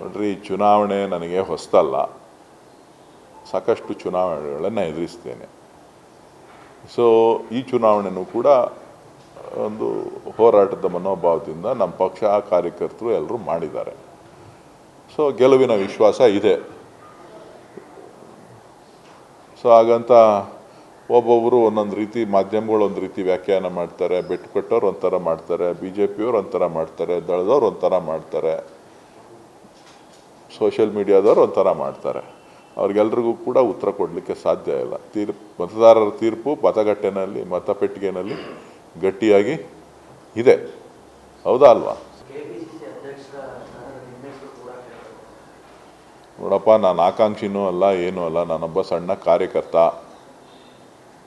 ನೋಡ್ರಿ, ಈ ಚುನಾವಣೆ ನನಗೆ ಹೊಸ್ತಲ್ಲ. ಸಾಕಷ್ಟು ಚುನಾವಣೆಗಳನ್ನು ಎದುರಿಸ್ತೇನೆ. ಸೊ ಈ ಚುನಾವಣೆನೂ ಕೂಡ ಒಂದು ಹೋರಾಟದ ಮನೋಭಾವದಿಂದ ನಮ್ಮ ಪಕ್ಷ ಕಾರ್ಯಕರ್ತರು ಎಲ್ಲರೂ ಮಾಡಿದ್ದಾರೆ. ಸೊ ಗೆಲುವಿನ ವಿಶ್ವಾಸ ಇದೆ. ಸೊ ಹಾಗಂತ ಒಬ್ಬೊಬ್ಬರು ಒಂದೊಂದು ರೀತಿ ಮಾಧ್ಯಮಗಳು ಒಂದು ರೀತಿ ವ್ಯಾಖ್ಯಾನ ಮಾಡ್ತಾರೆ ಬೆಟ್ಟು ಕಟ್ಟೋರು ಒಂಥರ ಮಾಡ್ತಾರೆ ಬಿ ಜೆ ಪಿಯವ್ರು ಒಂಥರ ಮಾಡ್ತಾರೆ ದಳದವ್ರು ಒಂಥರ ಮಾಡ್ತಾರೆ ಸೋಷಿಯಲ್ ಮೀಡಿಯಾದವ್ರು ಒಂಥರ ಮಾಡ್ತಾರೆ. ಅವ್ರಿಗೆಲ್ರಿಗೂ ಕೂಡ ಉತ್ತರ ಕೊಡಲಿಕ್ಕೆ ಸಾಧ್ಯ ಇಲ್ಲ. ತೀರ್ಪು ಮತದಾರರ ತೀರ್ಪು ಮತಗಟ್ಟೆನಲ್ಲಿ ಮತಪೆಟ್ಟಿಗೆನಲ್ಲಿ ಗಟ್ಟಿಯಾಗಿ ಇದೆ. ಹೌದಾ ಅಲ್ವಾ? ನೋಡಪ್ಪ ನಾನು ಆಕಾಂಕ್ಷಿನೂ ಅಲ್ಲ ಏನೂ ಅಲ್ಲ ನಾನೊಬ್ಬ ಸಣ್ಣ ಕಾರ್ಯಕರ್ತ.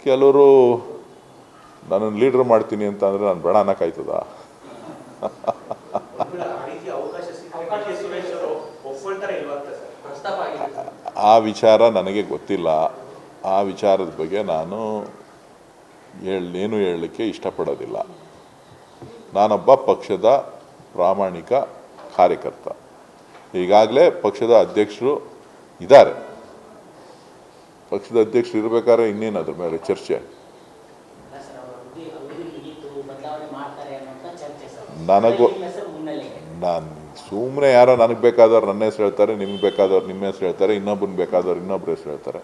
ಕೆಲವರು ನನ್ನನ್ನು ಲೀಡ್ರ್ ಮಾಡ್ತೀನಿ ಅಂತ ಅಂದರೆ ನಾನು ಬೇಡ ಅನ್ನೋಕ್ಕಾಯ್ತದ? ಆ ವಿಚಾರ ನನಗೆ ಗೊತ್ತಿಲ್ಲ. ಆ ವಿಚಾರದ ಬಗ್ಗೆ ನಾನು ಏನು ಹೇಳಲಿಕ್ಕೆ ಇಷ್ಟಪಡೋದಿಲ್ಲ. ನಾನೊಬ್ಬ ಪಕ್ಷದ ಪ್ರಾಮಾಣಿಕ ಕಾರ್ಯಕರ್ತ. ಈಗಾಗಲೇ ಪಕ್ಷದ ಅಧ್ಯಕ್ಷರು ಇದ್ದಾರೆ. ಪಕ್ಷದ ಅಧ್ಯಕ್ಷರು ಇರಬೇಕಾದ್ರೆ ಇನ್ನೇನು ಅದ್ರ ಮೇಲೆ ಚರ್ಚೆ? ನನಗೂ- ನಾನು ಸುಮ್ಮನೆ ಯಾರೋ ನನಗೆ ಬೇಕಾದವ್ರು ನನ್ನ ಹೆಸರು ಹೇಳ್ತಾರೆ, ನಿಮ್ಗೆ ಬೇಕಾದವ್ರು ನಿಮ್ಮ ಹೆಸರು ಹೇಳ್ತಾರೆ, ಇನ್ನೊಬ್ಬನ ಬೇಕಾದವ್ರು ಇನ್ನೊಬ್ರ ಹೆಸರು ಹೇಳ್ತಾರೆ.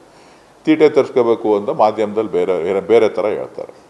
ತೀಟೆ ತರಿಸ್ಕೋಬೇಕು ಅಂತ ಮಾಧ್ಯಮದಲ್ಲಿ ಬೇರೆ ಬೇರೆ ಥರ ಹೇಳ್ತಾರೆ.